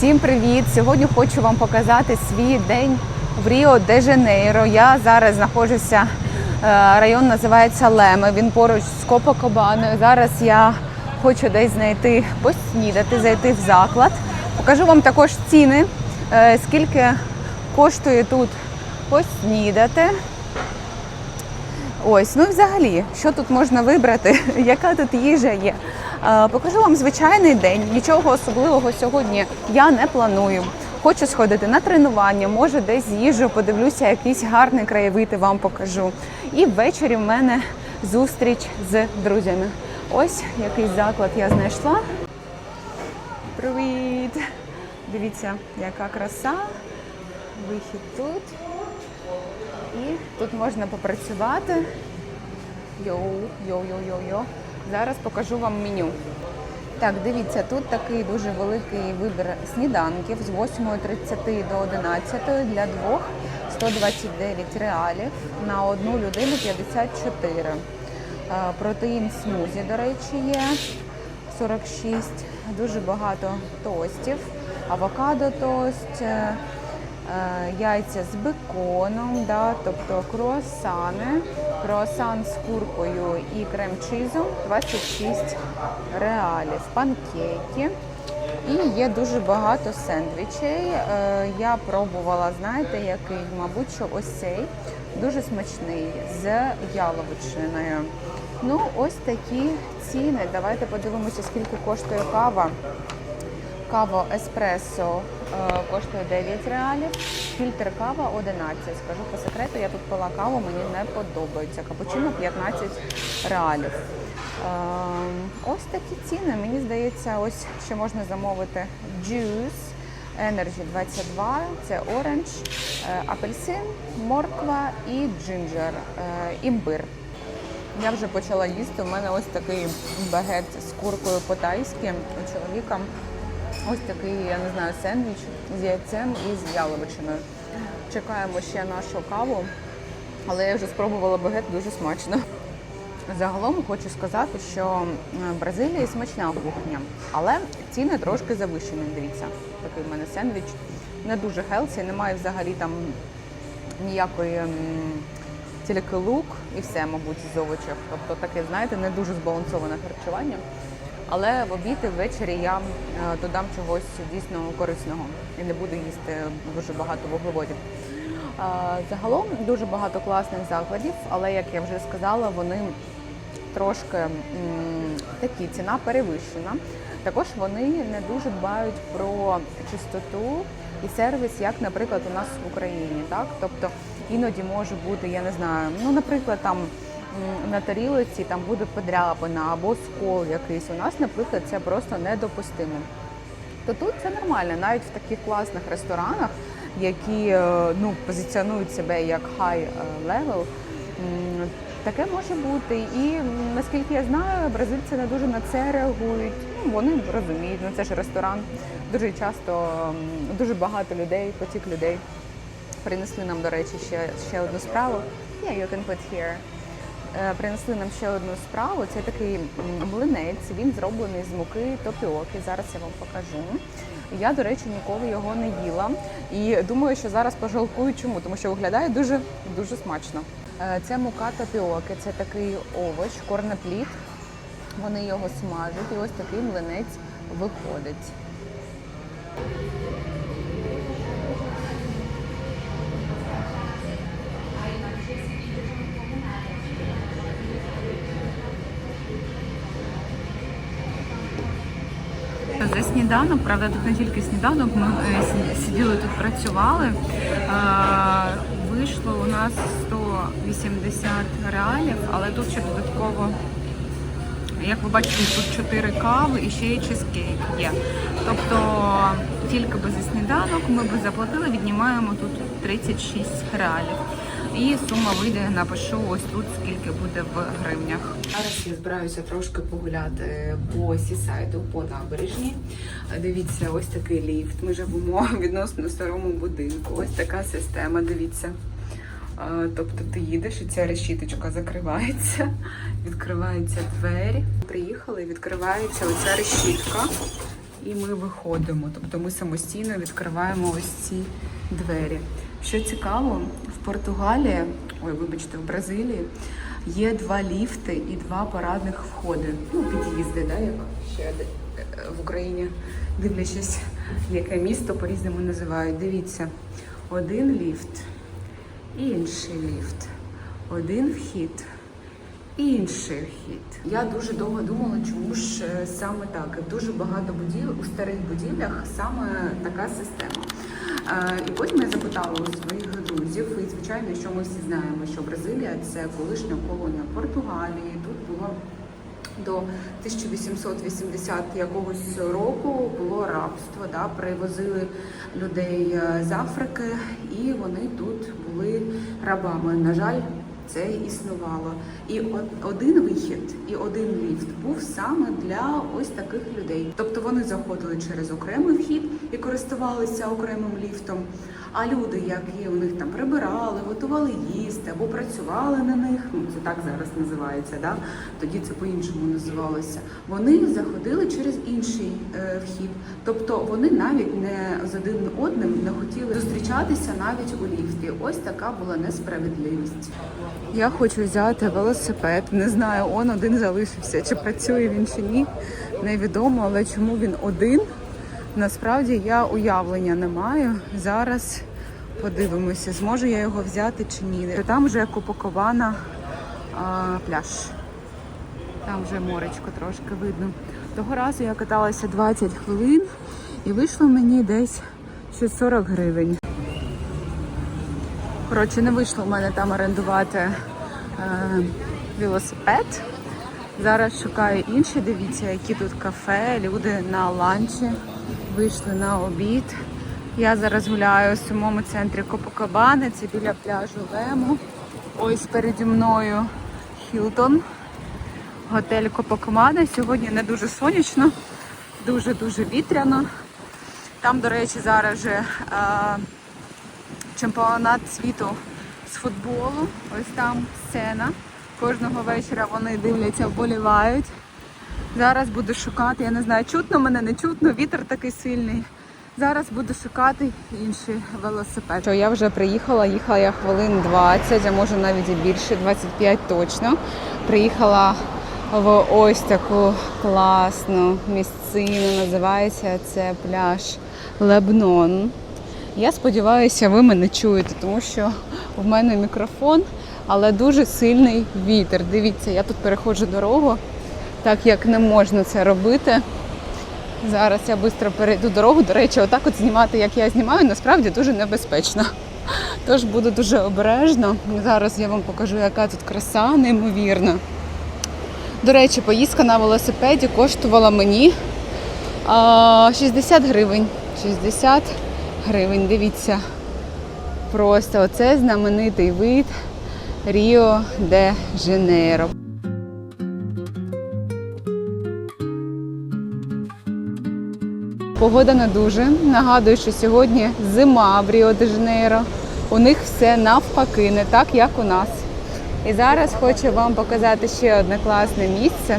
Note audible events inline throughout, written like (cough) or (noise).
Всім привіт! Сьогодні хочу вам показати свій день в Ріо де Жанейро. Я зараз знаходжуся. е, Район називається Леме. Він поруч з Копакабаною. Зараз я хочу десь знайти поснідати, зайти в заклад. Покажу вам також ціни, е, скільки коштує тут поснідати. Ось, ну взагалі, що тут можна вибрати, (laughs) яка тут їжа є. Е, Покажу вам звичайний день. Нічого особливого сьогодні я не планую. Хочу сходити на тренування, може десь з'їжджу, подивлюся, якийсь гарний краєвид вам покажу. І ввечері в мене зустріч з друзями. Ось який заклад я знайшла. Привіт! Дивіться, яка краса. Вихід тут. І тут можна попрацювати. Йоу, йоу, йоу, йоу, йоу. Зараз покажу вам меню. Так, дивіться, тут такий дуже великий вибір сніданків з 8.30 до 11 для двох 129 реалів на одну людину 54. Е, Протеїн смузі, до речі, є 46. Дуже багато тостів, авокадо тост, е, е, яйця з беконом, да, тобто круасани, круасан з куркою і крем-чизом 26 реалів, панкейки. І є дуже багато сендвічей. Е, Я пробувала, знаєте, який, мабуть, що ось цей дуже смачний з яловичиною. Ну, ось такі ціни. Давайте подивимося, скільки коштує кава. Кава еспресо е, коштує 9 реалів, фільтр кава 11. Скажу по секрету, я тут пила каву, мені не подобається. Капучино 15 реалів. Ем, ось такі ціни. Мені здається, ось ще можна замовити Juice Energy 22, це оранж, е, апельсин, морква і джинджер, е, імбир. Я вже почала їсти. У мене ось такий багет з куркою по-тайськи у. Ось такий, я не знаю, сендвіч з яйцем і з яловичиною. Чекаємо ще нашу каву, але я вже спробувала багет дуже смачно. Загалом хочу сказати, що в Бразилії смачна кухня, але ціни трошки завищені. Дивіться, такий в мене сендвіч. Не дуже хелсі, немає взагалі там ніякої тільки лук і все, мабуть, з овочів. Тобто таке, знаєте, не дуже збалансоване харчування. Але в обід і ввечері я е, додам чогось дійсно корисного і не буду їсти дуже багато вуглеводів. Загалом дуже багато класних закладів, але як я вже сказала, вони трошки такі ціна перевищена. Також вони не дуже дбають про чистоту і сервіс, як, наприклад, у нас в Україні. Так? Тобто іноді може бути, я не знаю, ну, наприклад, там на тарілиці там буде подряпина або скол якийсь. У нас, наприклад, це просто недопустимо. То тут це нормально, навіть в таких класних ресторанах, які е, ну, позиціонують себе як high е, level, таке може бути. І наскільки я знаю, бразильці не дуже на це реагують. Ну, вони розуміють, ну це ж ресторан. Дуже часто дуже багато людей, потік людей. Принесли нам, до речі, ще, ще одну справу. Yeah, you can put here. Е, Принесли нам ще одну справу. Це такий млинець. Він зроблений з муки топіоки. Зараз я вам покажу. Я, до речі, ніколи його не їла. І думаю, що зараз пожалкую чому, тому що виглядає дуже дуже смачно. Це мука топіоки, це такий овоч, корноплід. Вони його смажать, і ось такий млинець виходить. За сніданок, правда, тут не тільки сніданок, ми е, сиділи тут, працювали. Е, Вийшло у нас 180 реалів, але тут ще додатково, як ви бачите, тут 4 кави і ще й чизкейк є. Тобто тільки би за сніданок ми би заплатили, віднімаємо тут 36 реалів. І сума вийде, напишу ось тут, скільки буде в гривнях. Зараз я збираюся трошки погуляти по сісайду, по набережні. Дивіться, ось такий ліфт. Ми живемо (laughs) відносно старому будинку. Ось така система. Дивіться. Тобто ти їдеш і ця решіточка закривається, (laughs) відкриваються двері. Приїхали, відкривається оця решітка. і ми виходимо. Тобто ми самостійно відкриваємо ось ці двері. Що цікаво, в Португалії, ой, вибачте, в Бразилії є два ліфти і два парадних входи. Ну, під'їзди, да, як ще е, в Україні, дивлячись, яке місто по-різному називають. Дивіться, один ліфт, інший ліфт, один вхід. Інший вхід. Я дуже довго думала, чому ж е, саме так. Дуже багато будівель у старих будівлях саме така система. Е, І потім я запитала у своїх друзів, і звичайно, що ми всі знаємо, що Бразилія це колишня колонія Португалії. Тут було до 1880 якогось року було рабство, да, привозили людей е, з Африки, і вони тут були рабами. На жаль, це існувало. І один вихід і один ліфт був саме для ось таких людей. Тобто вони заходили через окремий вхід і користувалися окремим ліфтом. А люди, які у них там прибирали, готували їсти або працювали на них, ну це так зараз називається, да? тоді це по-іншому називалося. Вони заходили через інший е, вхід. Тобто вони навіть не з один одним не хотіли зустрічатися навіть у ліфті. Ось така була несправедливість. Я хочу взяти велосипед. Не знаю, он один залишився. Чи працює він чи ні, невідомо, але чому він один? Насправді я уявлення не маю. Зараз подивимося, зможу я його взяти чи ні. Там вже Копакована а, пляж. Там вже моречко трошки видно. Того разу я каталася 20 хвилин і вийшло мені десь щось 40 гривень. Коротше, не вийшло в мене там орендувати е, велосипед. Зараз шукаю інші. Дивіться, які тут кафе. Люди на ланчі вийшли на обід. Я зараз гуляю в самому центрі Копакабани, це біля пляжу Лему. Ось переді мною Хілтон, готель Копакабана. Сьогодні не дуже сонячно, дуже-дуже вітряно. Там, до речі, зараз вже е, чемпіонат світу з футболу. Ось там сцена. Кожного вечора вони дивляться, вболівають. Зараз буду шукати, я не знаю, чутно мене, не чутно, вітер такий сильний. Зараз буду шукати інший велосипед. Що я вже приїхала, їхала я хвилин 20, а може навіть і більше, 25 точно. Приїхала в ось таку класну місцину. Називається це пляж Лебнон. Я сподіваюся, ви мене чуєте, тому що в мене мікрофон, але дуже сильний вітер. Дивіться, я тут переходжу дорогу, так як не можна це робити. Зараз я швидко перейду дорогу. До речі, отак от знімати, як я знімаю, насправді дуже небезпечно. Тож буду дуже обережно. Зараз я вам покажу, яка тут краса, неймовірна. До речі, поїздка на велосипеді коштувала мені 60 гривень. 60 гривень. Дивіться. Просто оце знаменитий вид Ріо де Жанейро. Погода не дуже. Нагадую, що сьогодні зима в Ріо де Жанейро. У них все навпаки, не так, як у нас. І зараз хочу вам показати ще одне класне місце,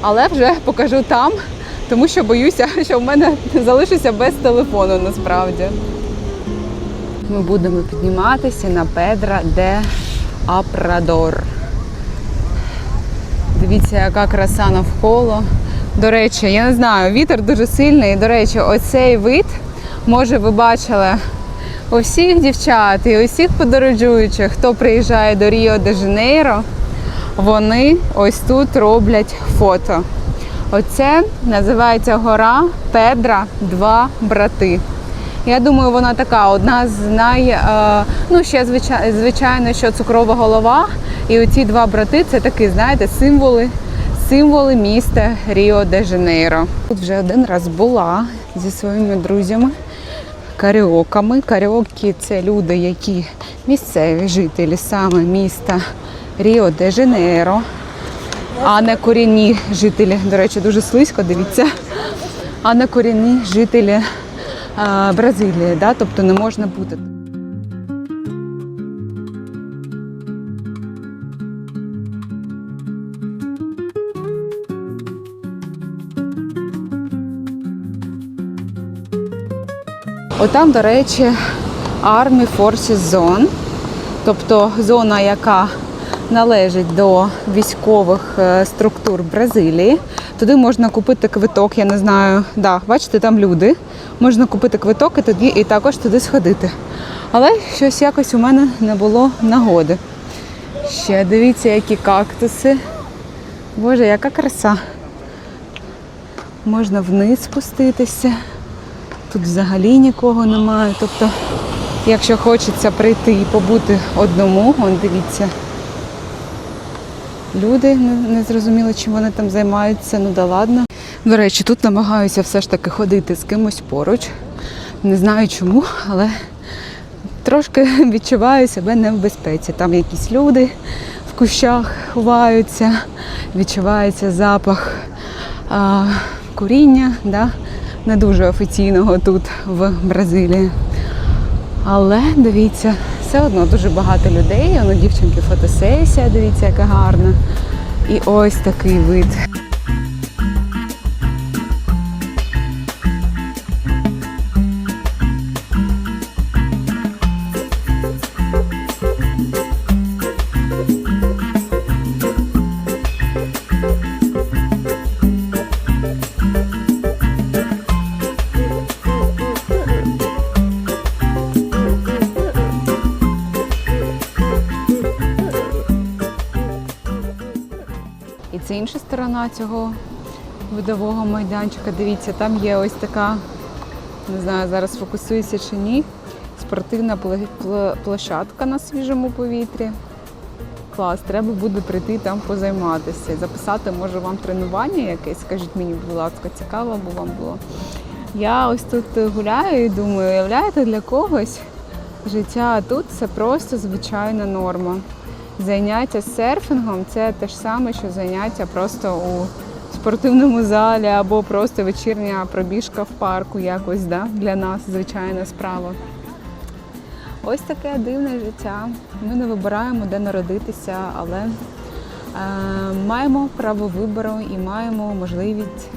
але вже покажу там, тому що боюся, що в мене залишуся без телефону насправді. Ми будемо підніматися на Педра де Апрадор. Дивіться, яка краса навколо. До речі, я не знаю, вітер дуже сильний. До речі, оцей вид, може, ви бачили у всіх дівчат і усіх подорожуючих, хто приїжджає до Ріо де Жанейро, вони ось тут роблять фото. Оце називається гора Педра Два брати. Я думаю, вона така одна з най. е, ну, ще звичайно, що цукрова голова. І оці два брати це такі, знаєте, символи, символи міста Ріо де Жанейро. Тут вже один раз була зі своїми друзями, каріоками. Каріокі це люди, які місцеві жителі саме міста Ріо де Жанейро, а не корінні жителі. До речі, дуже слизько, дивіться. А не корінні жителі а, Бразилії, да? тобто не можна бути. Отам, до речі, Army Forces Zone, тобто зона, яка належить до військових е, структур Бразилії. Туди можна купити квиток, я не знаю. Да, бачите, там люди. Можна купити квиток і тоді і також туди сходити. Але щось якось у мене не було нагоди. Ще дивіться, які кактуси. Боже, яка краса. Можна вниз спуститися. Тут взагалі нікого немає. Тобто, якщо хочеться прийти і побути одному, он дивіться. Люди не, зрозуміли, чим вони там займаються, ну да ладно. До речі, тут намагаюся все ж таки ходити з кимось поруч. Не знаю чому, але трошки (laughs) відчуваю себе не в безпеці. Там якісь люди в кущах ховаються, відчувається запах а, куріння, да? Не дуже офіційного тут в Бразилії. Але дивіться, все одно дуже багато людей. Воно дівчинки фотосесія, дивіться, яка гарна. І ось такий вид. Інша сторона цього видового майданчика. Дивіться, там є ось така, не знаю, зараз фокусується чи ні. Спортивна площадка на свіжому повітрі. Клас, треба буде прийти там позайматися. Записати, може, вам тренування якесь, скажіть мені, будь ласка, цікаво б вам було. Я ось тут гуляю і думаю, уявляєте, для когось життя тут це просто звичайна норма. Заняття серфінгом це те ж саме, що заняття просто у спортивному залі або просто вечірня пробіжка в парку якось да? для нас звичайна справа. Ось таке дивне життя. Ми не вибираємо, де народитися, але е, маємо право вибору і маємо можливість,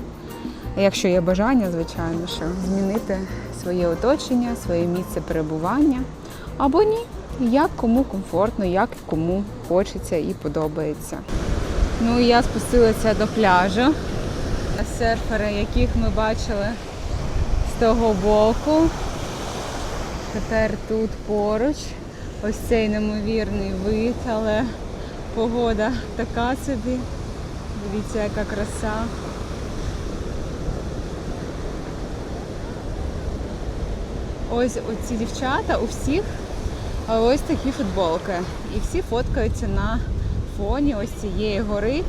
якщо є бажання, звичайно, що змінити своє оточення, своє місце перебування або ні, як кому комфортно, як кому хочеться і подобається. Ну я спустилася до пляжу. Серфери, яких ми бачили з того боку. Тепер тут поруч. Ось цей неймовірний вид, але погода така собі. Дивіться, яка краса. Ось оці дівчата у всіх ось такі футболки. І всі фоткаються на фоні ось цієї гори.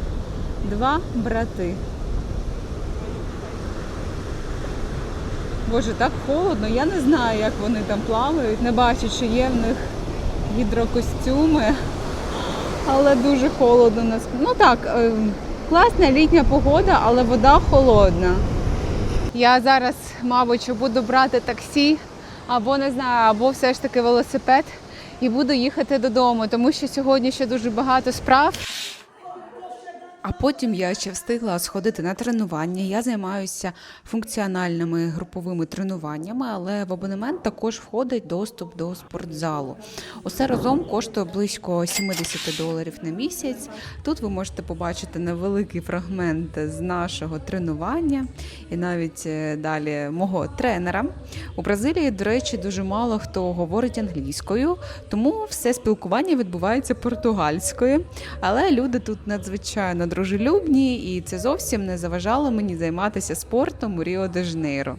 Два брати. Боже, так холодно, я не знаю, як вони там плавають. Не бачу, чи є в них гідрокостюми, але дуже холодно нас. Ну так, е, класна літня погода, але вода холодна. Я зараз, мабуть, буду брати таксі, або не знаю, або все ж таки велосипед, і буду їхати додому, тому що сьогодні ще дуже багато справ. А потім я ще встигла сходити на тренування. Я займаюся функціональними груповими тренуваннями, але в абонемент також входить доступ до спортзалу. Усе разом коштує близько 70 доларів на місяць. Тут ви можете побачити невеликий фрагмент з нашого тренування і навіть е, далі мого тренера. У Бразилії, до речі, дуже мало хто говорить англійською, тому все спілкування відбувається португальською. Але люди тут надзвичайно дружелюбні, і це зовсім не заважало мені займатися спортом у Ріо де Жанейро.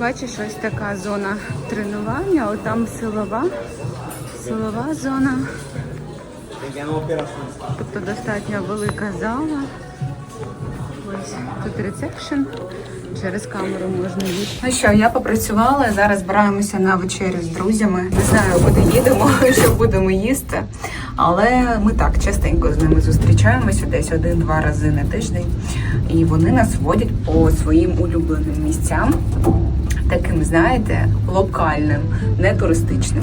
Бачиш, ось така зона тренування, от там силова, силова зона. Тобто достатньо велика зала. Ось тут ресепшн. Через камеру можна їсти. Ну що, я попрацювала. Зараз збираємося на вечерю з друзями. Не знаю, куди їдемо, (laughs) що будемо їсти. Але ми так частенько з ними зустрічаємося десь один-два рази на тиждень. І вони нас водять по своїм улюбленим місцям, таким, знаєте, локальним, не туристичним.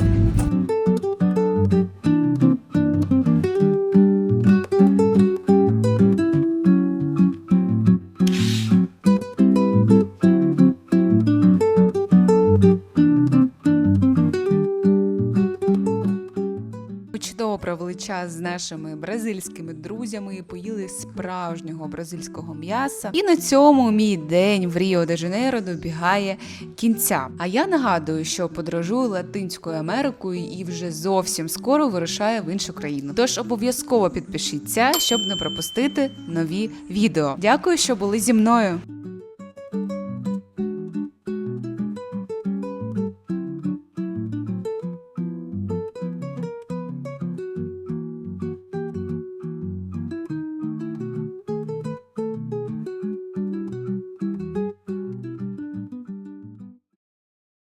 Час з нашими бразильськими друзями і поїли справжнього бразильського м'яса. І на цьому мій день в Ріо де Жанейро добігає кінця. А я нагадую, що подорожую Латинською Америкою і вже зовсім скоро вирушаю в іншу країну. Тож обов'язково підпишіться, щоб не пропустити нові відео. Дякую, що були зі мною.